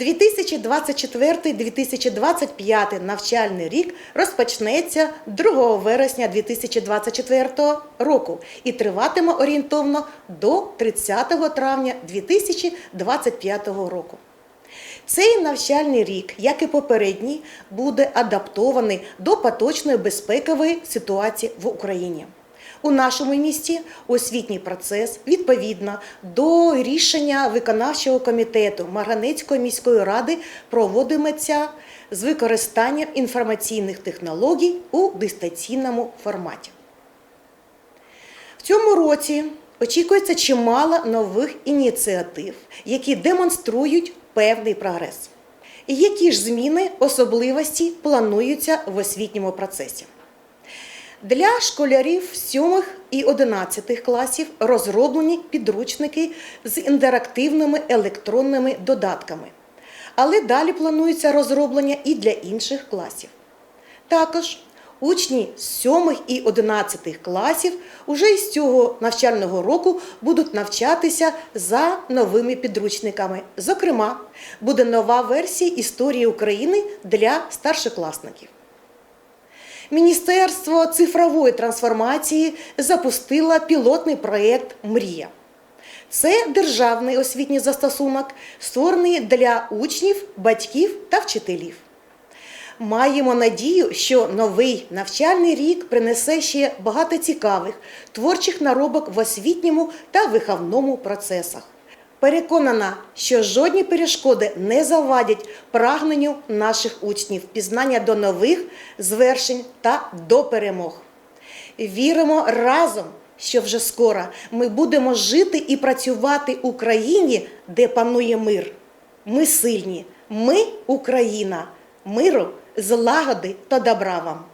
2024-2025 навчальний рік розпочнеться 2 вересня 2024 року і триватиме орієнтовно до 30 травня 2025 року. Цей навчальний рік, як і попередній, буде адаптований до поточної безпекової ситуації в Україні. У нашому місті освітній процес відповідно до рішення виконавчого комітету Марганецької міської ради проводиметься з використанням інформаційних технологій у дистанційному форматі. В цьому році очікується чимало нових ініціатив, які демонструють певний прогрес. І які ж зміни особливості плануються в освітньому процесі? Для школярів 7 і 11 класів розроблені підручники з інтерактивними електронними додатками. Але далі планується розроблення і для інших класів. Також учні з 7 і 11 класів уже із цього навчального року будуть навчатися за новими підручниками. Зокрема, буде нова версія історії України для старшокласників. Міністерство цифрової трансформації запустило пілотний проєкт Мрія. Це державний освітній застосунок, створений для учнів, батьків та вчителів. Маємо надію, що новий навчальний рік принесе ще багато цікавих творчих наробок в освітньому та виховному процесах. Переконана, що жодні перешкоди не завадять прагненню наших учнів пізнання до нових звершень та до перемог. Віримо разом, що вже скоро ми будемо жити і працювати у країні, де панує мир. Ми сильні, ми Україна, миру, злагоди та добра вам.